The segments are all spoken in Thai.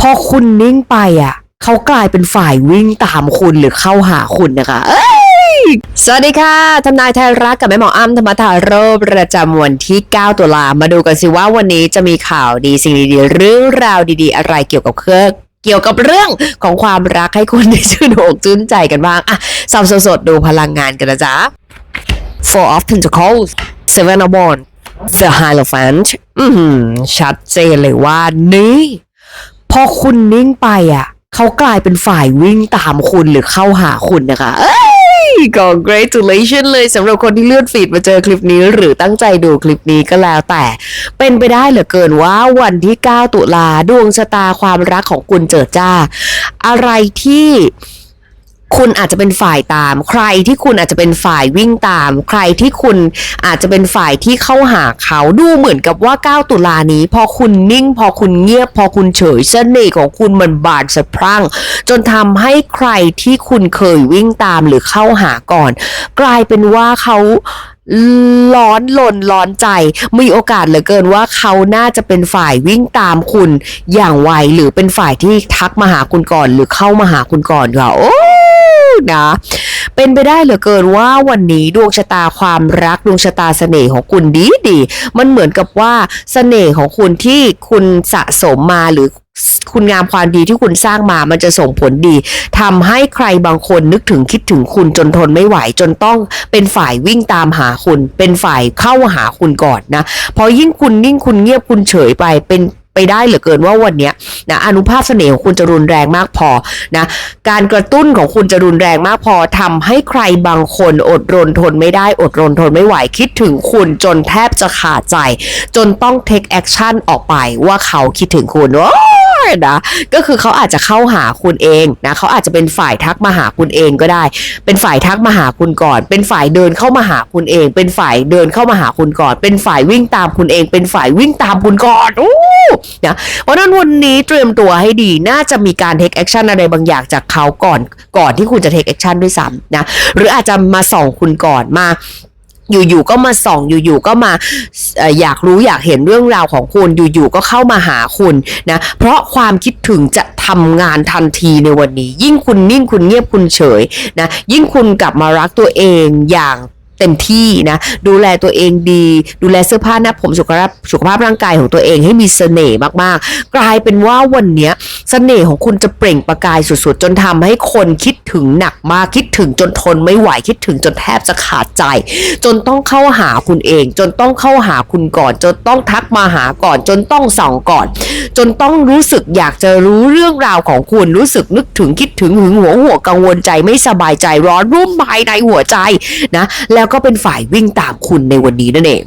พอคุณนิ่งไปอะเขากลายเป็นฝ่ายวิ่งตามคุณหรือเข้าหาคุณนะคะเอ้ยสวัสดีค่ะทำนายไทยรักกับแม่หมออ้ำธรรมทาโรคประจำวันที่ 9 ตุลามาดูกันสิว่าวันนี้จะมีข่าวดีสิ่งดีๆเรื่องราวดีๆ อะไรเกี่ยวกับเครื่องเกี่ยวกับเรื่องของความรักให้คุณได้ชื่นอกชื่นใจกันบ้างอะสับสดๆดูพลังงานกันนะจ๊ะ Four of Pentacles Seven of Wands The Hierophant อือหือชัดเจนเลยว่านี่ พอคุณนิ่งไปอะเขากลายเป็นฝ่ายวิ่งตามคุณหรือเข้าหาคุณนะคะเอ้ย congratulation เลยสำหรับคนที่เลื่อนฟีดมาเจอคลิปนี้ หรือตั้งใจดูคลิปนี้ก็แล้วแต่ เป็นไปได้เหลือเกินว่าวันที่ 9 ตุลาดวงชะตาความรักของคุณเจิดจ้า อะไรที่ คุณอาจจะเป็นฝ่ายตาม ใครที่คุณอาจจะเป็นฝ่ายวิ่งตาม ใครที่คุณอาจจะเป็นฝ่ายที่เข้าหาเขาดูเหมือนกับว่า 9 ตุลานี้ พอคุณนิ่ง พอคุณเงียบ พอคุณเฉยเสน่ห์ของคุณมันบานสะพรั่ง จนทำให้ใครที่คุณเคยวิ่งตามหรือเข้าหาก่อน กลายเป็นว่าเขาร้อนลนร้อนใจ มีโอกาสเหลือเกินว่าเขาน่าจะเป็นฝ่ายวิ่งตามคุณอย่างไวหรือเป็นฝ่ายที่ทักมาหาคุณก่อน หรือเข้ามาหาคุณก่อนค่ะโอ้ นะ เป็นไปได้เหลือเกินว่าวันนี้ดวงชะตาความรักดวงชะตาเสน่ห์ของคุณดีดี มันเหมือนกับว่าเสน่ห์ของคุณที่คุณสะสมมาหรือคุณงามความดีที่คุณสร้างมา มันจะส่งผลดีทำให้ใครบางคนนึกถึงคิดถึงคุณจนทนไม่ไหว จนต้องเป็นฝ่ายวิ่งตามหาคุณ เป็นฝ่ายเข้าหาคุณก่อนนะ พอยิ่งคุณนิ่งคุณเงียบคุณเฉยไป เป็น ไปได้เหลือเกินว่าวันนี้นะอนุภาพเสน่ห์ของคุณจะรุนแรงมากพอนะการกระตุ้นของคุณจะรุนแรงมากพอทำให้ใครบางคนอดรนทนไม่ได้อดรนทนไม่ไหวคิดถึงคุณจนแทบจะขาดใจ จนต้อง take action ออกไปว่าเขาคิดถึงคุณโอ้นะก็คือเขาอาจจะเข้าหาคุณเองนะเขาอาจจะเป็นฝ่ายทักมาหาคุณเองก็ได้ เป็นฝ่ายทักมาหาคุณก่อน เป็นฝ่ายเดินเข้ามาหาคุณเอง เป็นฝ่ายเดินเข้ามาหาคุณก่อน เป็นฝ่ายวิ่งตามคุณเอง เป็นฝ่ายวิ่งตามคุณก่อนโอ้ นะเพราะนั้นวันนี้เตรียมตัวให้ดีน่าจะมีการ take action อะไรบางอย่างจากเขาก่อนก่อนที่คุณจะ take action ด้วยซ้ำนะหรืออาจจะมาส่องคุณก่อนมาอยู่ๆก็มาส่องอยู่ๆก็มาเอ่ออยากรู้อยากเห็นเรื่องราวของคุณอยู่ๆก็เข้ามาหาคุณนะเพราะความคิดถึงจะทำงานทันทีในวันนี้ ยิ่งคุณนิ่งคุณเงียบคุณเฉยนะยิ่งคุณกลับมารักตัวเองอย่าง เต็มที่นะ ดูแลตัวเองดี ดูแลเสื้อผ้าหน้าผมสุขภาพสุขภาพร่างกายของตัวเองให้มีเสน่ห์มากๆ กลายเป็นว่าวันเนี้ย เสน่ห์ของคุณจะเปล่งประกายสุดๆ จนทำให้คนคิดถึงหนักมากคิดถึงจนทนไม่ไหวคิดถึงจนแทบจะขาดใจ จนต้องเข้าหาคุณเอง จนต้องเข้าหาคุณก่อน จนต้องทักมาหาก่อน จนต้องส่องก่อน จนต้องรู้สึกอยากจะรู้เรื่องราวของคุณรู้สึกนึกถึงคิดถึงหึงหวงหัวกังวลใจไม่สบายใจร้อนรุ่มภายในหัวใจนะแล้วก็เป็นฝ่ายวิ่งตามคุณในวันนี้นั่นเอง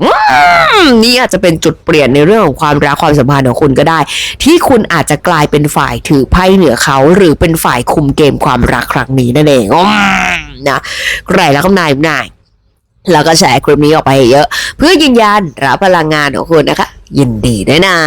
นี่อาจจะเป็นจุดเปลี่ยนในเรื่องของความรักความสัมพันธ์ของคุณก็ได้ ที่คุณอาจจะกลายเป็นฝ่ายถือไพ่เหนือเขา หรือเป็นฝ่ายคุมเกมความรักครั้งนี้นั่นเองอนะใครแล้วก็นายนายแล้วก็แชร์คลิปนี้ออกไปเยอะ เพื่อยืนยันรับพลังงานของคุณนะคะ ยินดีด้วยนะ